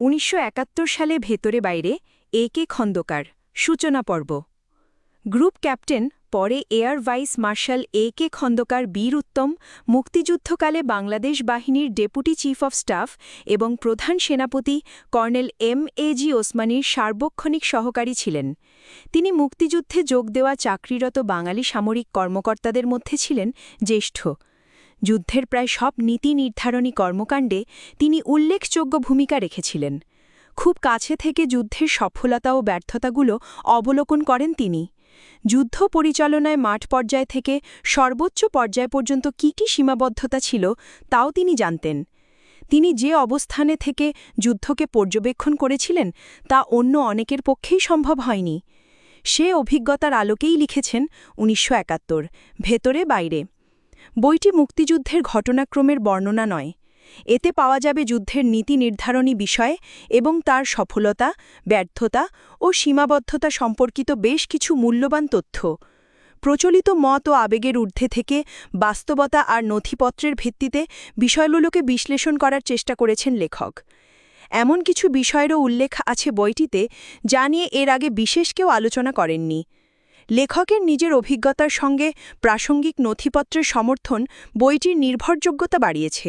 উনিশশো একাত্তর সালে ভেতরে বাইরে এ কে খন্দকার, সূচনা পর্ব। গ্রুপ ক্যাপ্টেন পরে air vice marshal A K Khandakar Bir Uttom, মুক্তিযুদ্ধকালে বাংলাদেশ বাহিনীর ডেপুটি চিফ অফ স্টাফ এবং প্রধান সেনাপতি কর্নেল এম এ জি ওসমানীর সার্বক্ষণিক সহকারী ছিলেন। তিনি মুক্তিযুদ্ধে যোগ দেওয়া চাকরিরত বাঙালি সামরিক কর্মকর্তাদের মধ্যে ছিলেন জ্যেষ্ঠ। যুদ্ধের প্রায় সব নীতি নির্ধারণী কর্মকাণ্ডে তিনি উল্লেখযোগ্য ভূমিকা রেখেছিলেন। খুব কাছে থেকে যুদ্ধের সফলতা ও ব্যর্থতাগুলো অবলোকন করেন তিনি। যুদ্ধ পরিচালনায় মাঠ পর্যায় থেকে সর্বোচ্চ পর্যায় পর্যন্ত কী কী সীমাবদ্ধতা ছিল তাও তিনি জানতেন। তিনি যে অবস্থানে থেকে যুদ্ধকে পর্যবেক্ষণ করেছিলেন তা অন্য অনেকের পক্ষেই সম্ভব হয়নি। সে অভিজ্ঞতার আলোকেই লিখেছেন উনিশশো একাত্তর, ভেতরে বাইরে। বইটি মুক্তিযুদ্ধের ঘটনাক্রমের বর্ণনা নয়। এতে পাওয়া যাবে যুদ্ধের নীতি নির্ধারণী বিষয়ে এবং তার সফলতা, ব্যর্থতা ও সীমাবদ্ধতা সম্পর্কিত বেশ কিছু মূল্যবান তথ্য। প্রচলিত মত ও আবেগের ঊর্ধ্বে থেকে বাস্তবতা আর নথিপত্রের ভিত্তিতে বিষয়গুলোকে বিশ্লেষণ করার চেষ্টা করেছেন লেখক। এমন কিছু বিষয়েরও উল্লেখ আছে বইটিতে যা নিয়ে এর আগে বিশেষ কেউ আলোচনা করেননি। লেখকের নিজের অভিজ্ঞতার সঙ্গে প্রাসঙ্গিক নথিপত্রের সমর্থন বইটির নির্ভরযোগ্যতা বাড়িয়েছে।